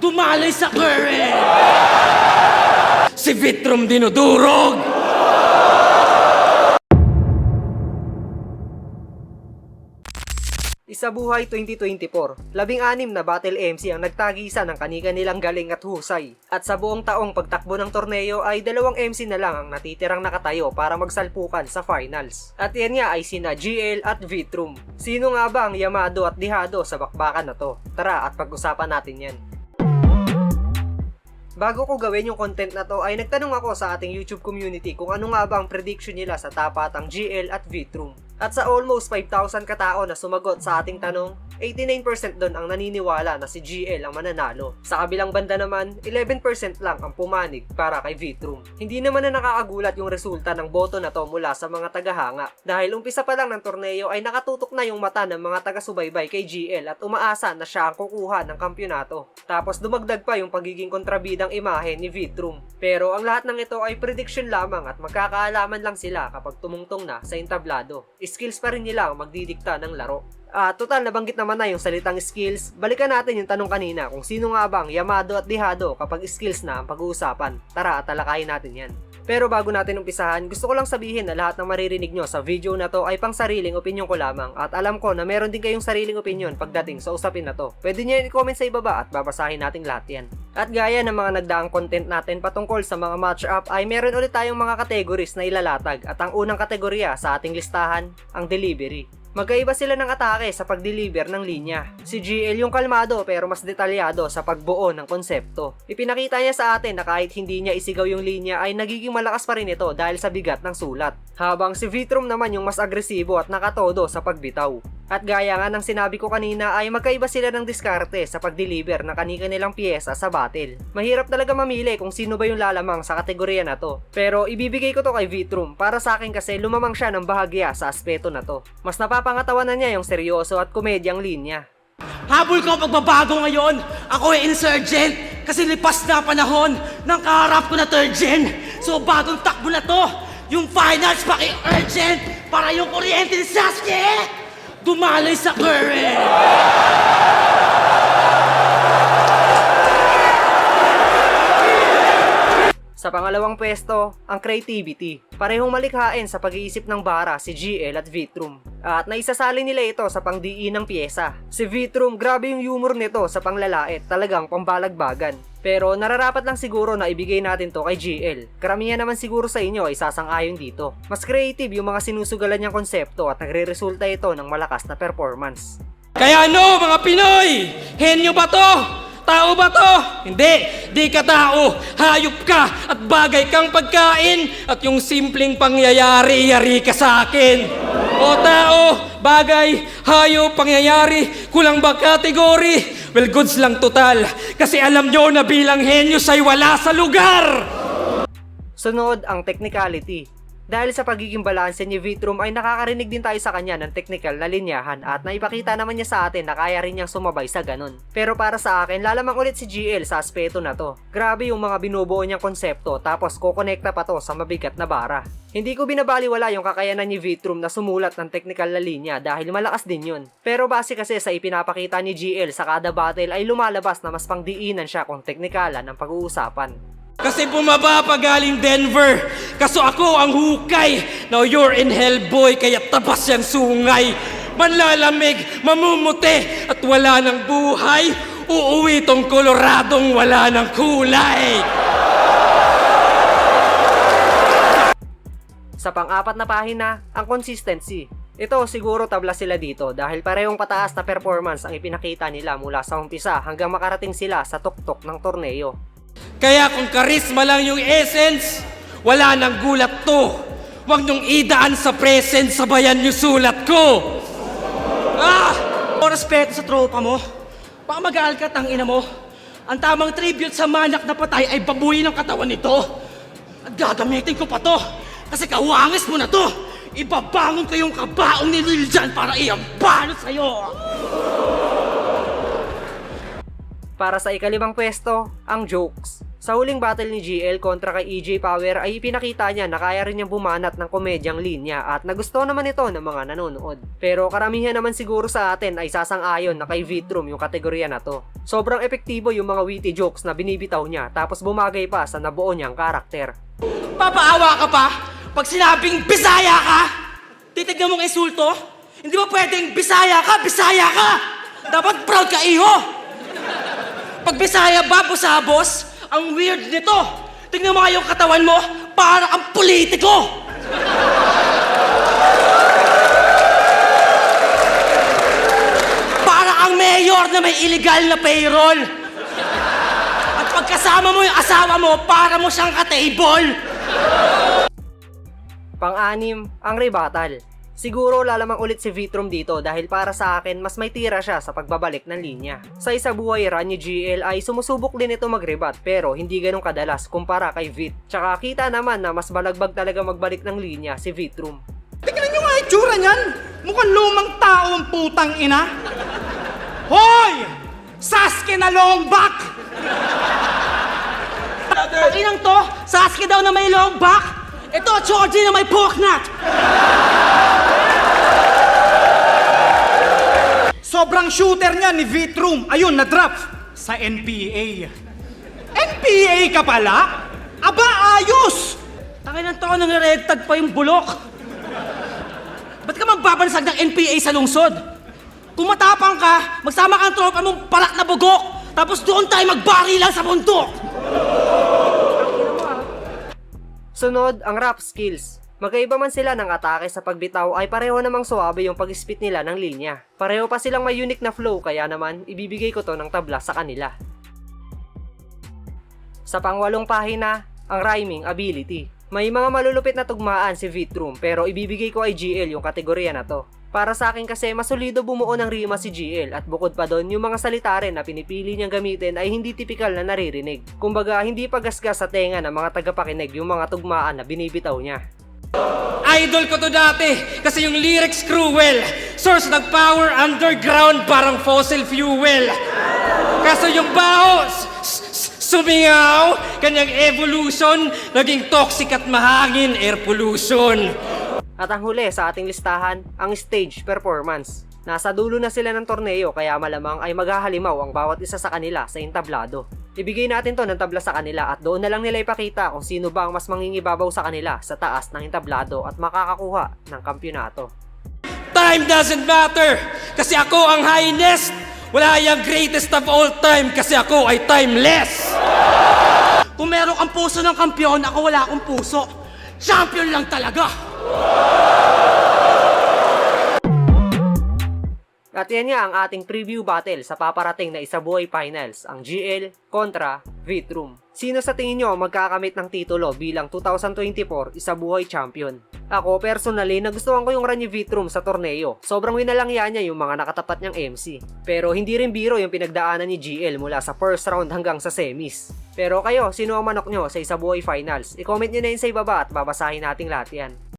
Dumalay sa current! Si Vitrum dinudurog! Isa Buhay 2024, labing-anim na Battle MC ang nagtagisa ng kanika nilang galing at husay. At sa buong taong pagtakbo ng torneo ay dalawang MC na lang ang natitirang nakatayo para magsalpukan sa finals. At yan nga ay sina GL at Vitrum. Sino nga ba ang Yamado at Dihado sa bakbakan na to? Tara at pag-usapan natin yan. Bago ko gawin yung content na to ay nagtanong ako sa ating YouTube community kung ano nga ba ang prediction nila sa tapatang GL at Vitrum. At sa almost 5,000 katao na sumagot sa ating tanong, 89% doon ang naniniwala na si GL ang mananalo. Sa kabilang banda naman, 11% lang ang pumanig para kay Vitrum. Hindi naman na nakakagulat yung resulta ng boto na to mula sa mga tagahanga. Dahil umpisa pa lang ng torneo ay nakatutok na yung mata ng mga taga-subaybay kay GL at umaasa na siya ang kukuha ng kampyonato. Tapos dumagdag pa yung pagiging kontrabidang imahe ni Vitrum. Pero ang lahat ng ito ay prediction lamang at magkakaalaman lang sila kapag tumungtong na sa entablado. Skills pa rin nila ang magdidikta ng laro. Ah, total nabanggit naman na yung salitang skills. Balikan natin yung tanong kanina kung sino nga bang Yamado at Dihado kapag skills na ang pag-uusapan. Tara talakayin natin yan. Pero bago natin umpisahan, gusto ko lang sabihin na lahat ng maririnig nyo sa video na to ay pang sariling opinion ko lamang at alam ko na meron din kayong sariling opinion pagdating sa usapin na to. Pwede nyo i-comment sa ibaba at babasahin natin lahat yan. At gaya ng mga nagdaang content natin patungkol sa mga match-up ay meron ulit tayong mga categories na ilalatag at ang unang kategorya sa ating listahan, ang delivery. Magkaiba sila ng atake sa pag-deliver ng linya. Si GL yung kalmado pero mas detalyado sa pagbuo ng konsepto. Ipinakita niya sa atin na kahit hindi niya isigaw yung linya ay nagiging malakas pa rin ito dahil sa bigat ng sulat. Habang si Vitrum naman yung mas agresibo at nakatodo sa pagbitaw. At gaya nga ng sinabi ko kanina ay magkaiba sila ng diskarte sa pag-deliver ng kanika nilang piyesa sa battle. Mahirap talaga mamili kung sino ba yung lalamang sa kategorya na to. Pero ibibigay ko to kay Vitrum para sa akin kasi lumamang siya ng bahagya sa aspeto na to. Mas napapangatawanan niya yung seryoso at komedyang linya. Habol ko pagbabago ngayon! Ako ay insurgent! Kasi lipas na panahon ng kaharap ko na third gen! So bagong takbo na to! Yung finals paki-urgent! Para yung kuryente ni Sasuke! Dumalay sa current! Sa pangalawang pwesto, ang creativity. Parehong malikhain sa pag-iisip ng bara si GL at Vitrum. At naisasali nila ito sa pangdiin ng pyesa. Si Vitrum, grabe yung humor nito sa panglalait, talagang pambalagbagan. Pero nararapat lang siguro na ibigay natin to kay GL. Karamihan naman siguro sa inyo ay sasang-ayon dito. Mas creative yung mga sinusugalan niyang konsepto at nagre-resulta ito ng malakas na performance. Kaya ano, mga Pinoy? Henyo ba to? Tao ba to? Hindi, di ka tao. Hayop ka at bagay kang pagkain at yung simpleng pangyayari, yari ka sa akin. O tao, bagay, hayop, pangyayari, kulang ba kategory? Well, goods lang total. Kasi alam nyo na bilang henyos ay wala sa lugar. Sunod ang technicality. Dahil sa pagiging balanse ni Vitrum ay nakakarinig din tayo sa kanya ng technical na linyahan at naipakita naman niya sa atin na kaya rin niyang sumabay sa ganun. Pero para sa akin, lalamang ulit si GL sa aspeto na to. Grabe yung mga binubuo niyang konsepto tapos kokonekta pa to sa mabigat na bara. Hindi ko binabaliwala yung kakayanan ni Vitrum na sumulat ng technical na linya dahil malakas din yun. Pero base kasi sa ipinapakita ni GL sa kada battle ay lumalabas na mas pangdiinan siya kung teknikalan ng pag-uusapan. Kasi bumaba pa galing Denver. Kaso ako ang hukay. Now you're in hell, boy, kaya tabas yung sungay. Manlalamig, mamumuti, at wala ng buhay. Uuwi tong koloradong wala ng kulay. Sa pang-apat na pahina, ang consistency. Ito siguro tabla sila dito dahil parehong pataas na performance ang ipinakita nila mula sa umpisa hanggang makarating sila sa tuktok ng torneo. Kaya kung karisma lang yung essence, wala nang gulat to. Huwag niyong idaan sa present, sabayan niyo sulat ko. Ah! O respeto sa tropa mo. Baka mag-aalkat ang ina mo. Ang tamang tribute sa manak na patay ay babuyin ng katawan nito. At gagamitin ko pa to. Kasi kawangis mo na to. Ibabangon ko yung kabaong ni Lil Jan para iambalo sa'yo. Para sa ikalimang pwesto, ang jokes. Sa huling battle ni GL kontra kay EJ Power ay ipinakita niya na kaya rin niyang bumanat ng komedyang linya at nagusto naman ito ng mga nanonood. Pero karamihan naman siguro sa atin ay sasang-ayon na kay Vitrum yung kategorya na to. Sobrang epektibo yung mga witty jokes na binibitaw niya tapos bumagay pa sa nabuo niyang karakter. Papaawa ka pa? Pag sinabing Bisaya ka, titignan mong insulto? Hindi ba pwedeng Bisaya ka, Bisaya ka? Dapat proud ka, iho! Pag Bisaya ba, busabos, ang weird nito. Tingnan mo nga yung katawan mo, para kang politiko! Para kang mayor na may illegal na payroll! At pagkasama mo yung asawa mo, para mo siyang ka-table! Pang-anim, ang rebuttal. Siguro lalamang ulit si Vitrum dito dahil para sa akin mas may tira siya sa pagbabalik ng linya. Sa isa buhay run ni GL ay sumusubok din ito mag-rebut pero hindi ganun kadalas kumpara kay Vit. Tsaka kita naman na mas balagbag talaga magbalik ng linya si Vitrum. Tingnan nyo nga itsura niyan! Mukhang lumang tao ang putang ina! Hoy! Sasuke na long back! Ang inang to, Sasuke daw na may long back. Ito, Georgie na may pork nut. Sobrang shooter niya ni Vitrum. Ayun, na-drop sa NPA. NPA ka pala? Aba, ayos! Tangin ng red tag pa yung bulok. Ba't ka magbabansag ng NPA sa lungsod? Kung matapang ka, magsama ka ng tropa mong parak na bugok. Tapos doon tayo magbarilan sa bundok. Sunod, ang rap skills. Magkaiba man sila ng atake sa pagbitaw ay pareho namang suwabe yung pag-spit nila ng linya. Pareho pa silang may unique na flow kaya naman ibibigay ko to ng tabla sa kanila. Sa pangwalong pahina, ang rhyming ability. May mga malulupit na tugmaan si Vitrum pero ibibigay ko ay GL yung kategorya na to. Para sa akin kasi mas solido bumuo ng rima si GL at bukod pa doon yung mga salita rin na pinipili niyang gamitin ay hindi tipikal na naririnig. Kumbaga hindi pagasgas sa tenga ng mga tagapakinig yung mga tugmaan na binibitaw niya. Idol ko to dati kasi yung lyrics cruel. Source ng power underground parang fossil fuel. Kaso yung baho, sumingaw, kanyang evolution, naging toxic at mahangin air pollution. At ang huli sa ating listahan, ang stage performance. Nasa dulo na sila ng torneo kaya malamang ay maghahalimaw ang bawat isa sa kanila sa entablado. Ibigay natin to ng tabla sa kanila at doon na lang nila ipakita kung sino ba ang mas mangingibabaw sa kanila sa taas ng entablado at makakakuha ng kampyonato. Time doesn't matter kasi ako ang highest. Wala yung greatest of all time kasi ako ay timeless. Kung meron kang puso ng kampyon, ako wala akong puso. Champion lang talaga. At yan nga ang ating preview battle sa paparating na isabuhay finals, ang GL kontra Vitrum. Sino sa tingin nyo magkakamit ng titulo bilang 2024 isabuhay champion? Ako personally nagustuhan ko yung run ni Vitrum sa torneo. Sobrang winalangya niya yung mga nakatapat niyang MC. Pero hindi rin biro yung pinagdaanan ni GL mula sa first round hanggang sa semis. Pero kayo, sino ang manok nyo sa isabuhay finals? I-comment nyo na yun sa ibaba at babasahin nating lahat yan.